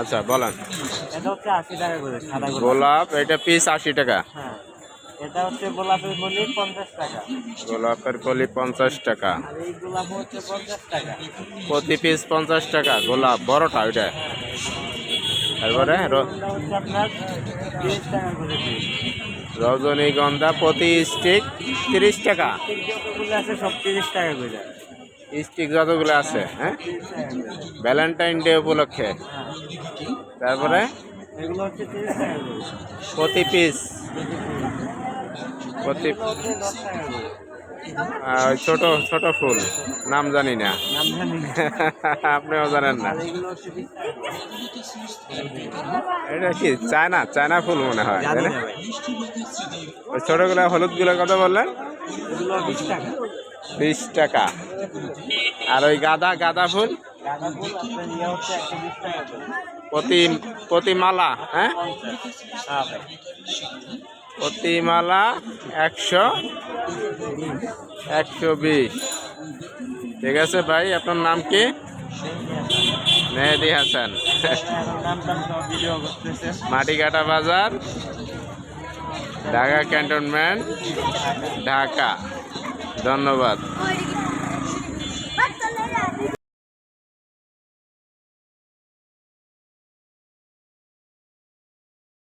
আচ্ছা বলেন। এটা হচ্ছে আশি টাকা করে সাদা গোলাপ। এটা পিস আশি টাকা। হ্যাঁ এটা হচ্ছে গোলাপের মলি পঞ্চাশ টাকা। গোলাপের কলি পঞ্চাশ টাকা। আর এই গোলাপ হচ্ছে পঞ্চাশ টাকা। প্রতি পিস পঞ্চাশ টাকা গোলাপ বড়টা ওইটা। তারপরে রজনীগন্ধা প্রতি স্টিক তিরিশ টাকা। আছে সব তিরিশ টাকা করে। স্টিক যতগুলো আছে হ্যাঁ? ভ্যালেন্টাইন ডে উপলক্ষে। তারপরে? প্রতি পিস প্রতি ছোট ছোট ফুল, নাম জানি না। আপনিও জানেন না। এটা কি চায়না? চায়না ফুল মনে হয় ছোটগুলো হলুদগুলো কত বললেন? বিশ টাকা। আর ওই গাঁদা গাঁদা ফুল? প্রতি প্রতি মালা হ্যাঁ? পঞ্চাশ হ্যাঁ ভাই প্রতি মালা একশো একশো বিশ। ঠিক আছে ভাই, আপনার নাম কি? মেহেদি হাসান। মাটিঘাটা বাজার, ঢাকা ক্যান্টনমেন্ট, ঢাকা। ধন্যবাদ।